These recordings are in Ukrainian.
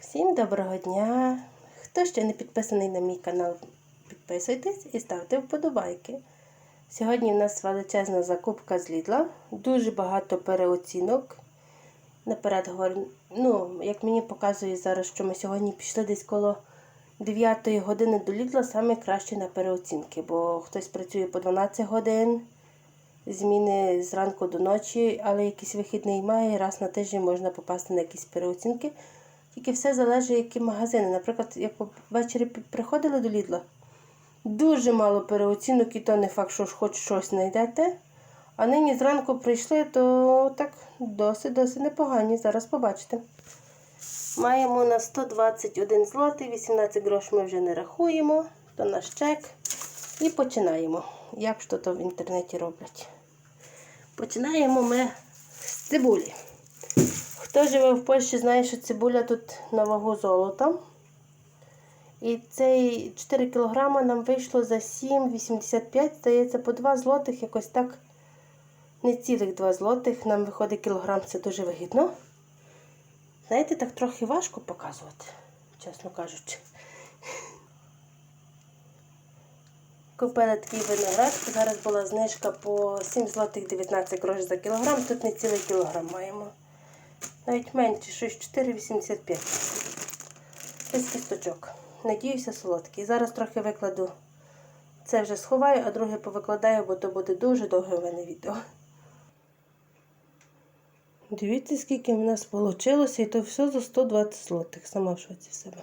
Всім доброго дня! Хто ще не підписаний на мій канал, підписуйтесь і ставте вподобайки. Сьогодні в нас величезна закупка з Лідла, дуже багато переоцінок. Наперед говорю, ну, як мені показує зараз, що ми сьогодні пішли десь коло 9 години до Лідла, саме краще на переоцінки, бо хтось працює по 12 годин, зміни зранку до ночі, але якийсь вихідний має, раз на тиждень можна попасти на якісь переоцінки. Тільки все залежить, які магазини. Наприклад, як ввечері приходили до Лідла, дуже мало переоцінок, і то не факт, що ж хоч щось знайдете. А нині зранку прийшли, то так досить-досить непогані. Зараз побачите. Маємо на 121 злотий, 18 грош ми вже не рахуємо, то наш чек. І починаємо. Як то, то в інтернеті роблять. Починаємо ми з цибулі. Хто живе в Польщі, знає, що цибуля тут на вагу золота. І цей 4 кг нам вийшло за 7,85, здається, по 2 злотих, якось так. Не цілих 2 злотих. Нам виходить кілограм, це дуже вигідно. Знаєте, так трохи важко показувати, чесно кажучи. Купили такий виноград. Зараз була знижка по 7 злотих 19 грошей за кілограм. Тут не цілий кілограм маємо. Навіть менше, щось 4,85. Без кісточок. Надіюся, солодкий. Зараз трохи викладу. Це вже сховаю, а друге повикладаю, бо то буде дуже довге в мене відео. Дивіться, скільки в нас вийшло, і то все за 120 злотих. Сама в шоці себе.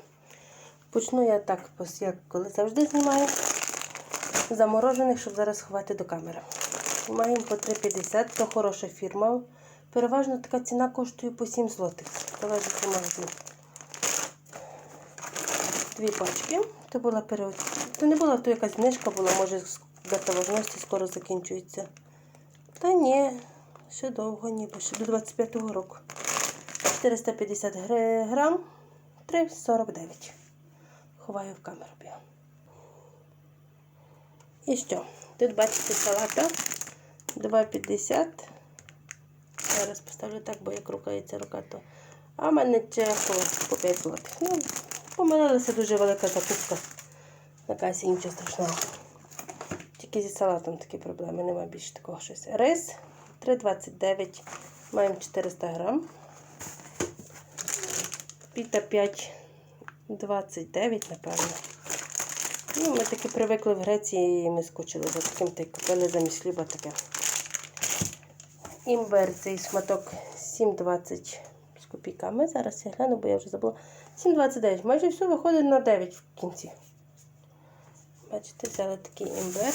Почну я так, як коли завжди знімаю. Заморожених, щоб зараз сховати до камери. Маємо по 3,50, то хороша фірма. Переважно така ціна коштує по 7 злотих. Залежить від магазину. Дві пачки. То була переоч... То не була, то якась знижка була, може дата важності скоро закінчується. Та ні, ще довго, ніби ще до 25-го року. 450 гри- грам, 3,49. Ховаю в камеру. І що? Тут бачите салата 2,50. Зараз поставлю так, бо як рукається рука, то. А в мене чехова по 5 злотих. Ну, помилилася дуже велика закупка. Касі нічого страшного. Тільки зі салатом такі проблеми, немає більше такого щось. Рис 3,29. Маємо 400 грам. Піта 5,29, напевно. Ну, ми таки привикли в Греції і ми скучили за таким та й купили замість хліба таке. Імбир цей шматок 7,20 з копійками. Зараз я гляну, бо я вже забула. 7,29. Майже все виходить на 9 в кінці. Бачите, взяли такий імбир.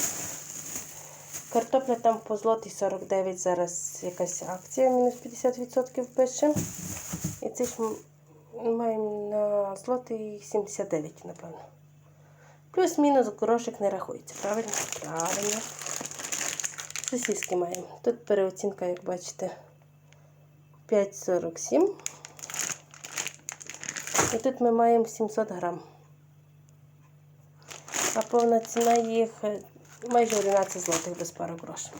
Картопля там по злотий 49, зараз якась акція, мінус 50% пише. І цей ж маємо на злотий 79, напевно. Плюс-мінус грошик не рахується, правильно? Правильно. Сосиски маємо. Тут переоцінка, як бачите, 5,47. І тут ми маємо 700 грам. А повна ціна їх майже 11 злотих без пару грошей.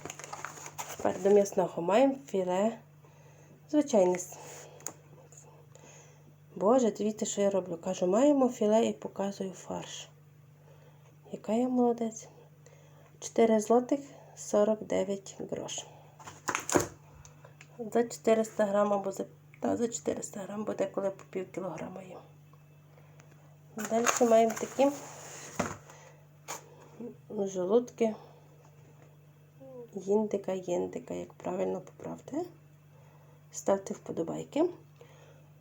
Тепер до м'ясного маємо філе. Звичайне. Боже, дивіться, що я роблю. Кажу, маємо філе і показую фарш. Яка я молодець? 4 злотих 49 грош. За 400 грам або за, та, за 400 грам, бо деколи по пів кілограма є. Далі маємо такі жолудки. Їндика, єндика, як правильно поправте. Ставте вподобайки.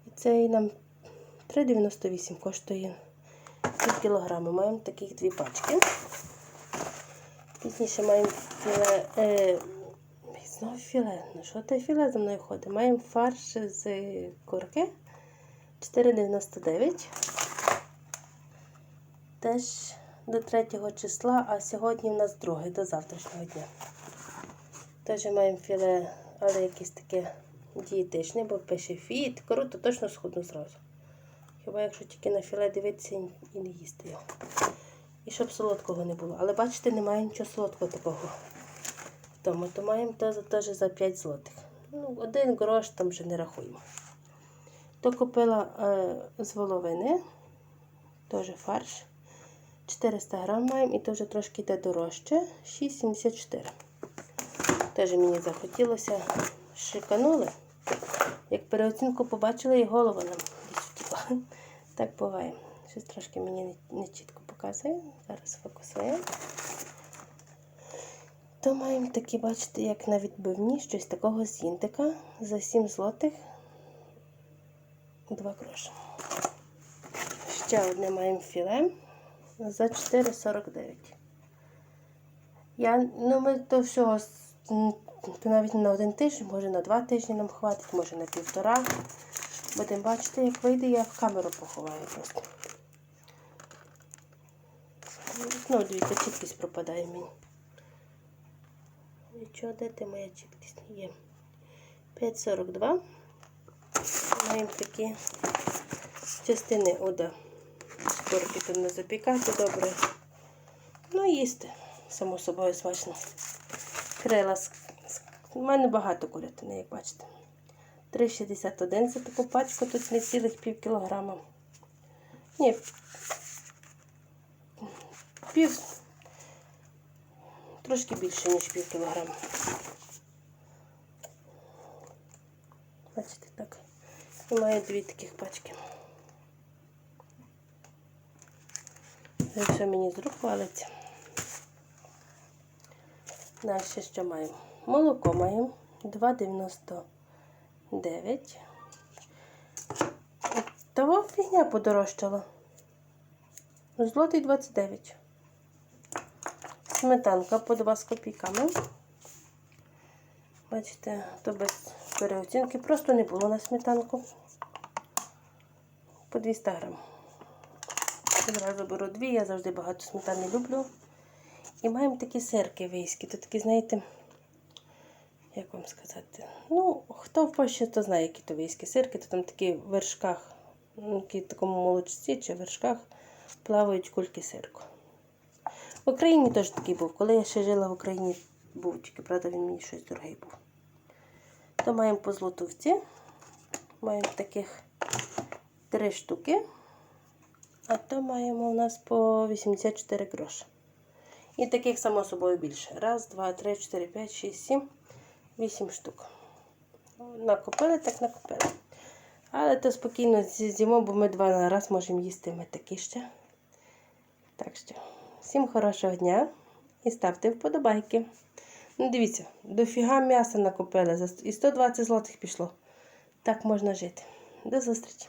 І цей нам 3,98 коштує пів кілограми. Маємо таких дві пачки. Пізніше маємо філе. Е, знову філе. Ну що те філе за мною ходить? Маємо фарш з курки 4,99. Теж до 3 числа, а сьогодні в нас друге, до завтрашнього дня. Теж маємо філе, але якесь таке дієтичне, бо пише фіт. Круто, точно схудну зразу. Хіба якщо тільки на філе дивитися і не їсти його. І щоб солодкого не було. Але бачите, немає нічого солодкого такого. Тому то маємо теж, теж за 5 злотих. Ну, один грош там вже не рахуємо. То купила е, з воловини, теж фарш. 400 грам маємо і то вже трошки йде дорожче. 6,74. Теж мені захотілося шиканули. Як переоцінку побачила і голова нам десь втікла. Так буває. Щось трошки мені не чітко показує. Зараз фокусує. То маємо такі, бачите, як на відбивні, щось такого з інтика за 7 злотих 2 гроші. Ще одне маємо філе за 4,49. Я, ну, ми до всього навіть на один тиждень, може на два тижні нам хватить, може на півтора. Будемо бачити, як вийде, я в камеру поховаю просто. Ну, дивіться, чіткість пропадає мені. Нічого, де ти моя чіткість? Є. 5,42. Маємо такі частини ода. Шкурки тут не запікати добре. Ну, їсти, само собою смачно. Крила. У мене багато курятини, як бачите. 3,61 за таку пачку, тут не цілих пів кілограма. Ні. Пів. Трошки більше, ніж пів кілограма. Бачите, так. І маю дві таких пачки. Це все мені з рук валиться. Далі що маємо? Молоко маємо 2,99. Того фігня подорожчала. Злотий 29. Сметанка по 2 з копійками. Бачите, то без переоцінки. Просто не було на сметанку. По 200 грам. Одразу беру дві, я завжди багато сметани люблю. І маємо такі сирки вийські. Тут такі, знаєте, як вам сказати? Ну, хто в Польщі, то знає, які то вийські сирки, то там такі в вершках, ну, такі в такому молочці чи в вершках плавають кульки сирку. В Україні теж такий був. Коли я ще жила в Україні, був тільки, правда, він мені щось дорогий був. То маємо по злотовці. Маємо таких три штуки. А то маємо у нас по 84 гроші. І таких, само собою, більше. Раз, два, три, чотири, п'ять, шість, сім, вісім штук. Накопили, так накопили. Але то спокійно з'їмо, бо ми два на раз можемо їсти ми такі ще. Так що, всім хорошого дня і ставте вподобайки. Ну, дивіться, дофіга м'яса накопили і 120 злотих пішло. Так можна жити. До зустрічі!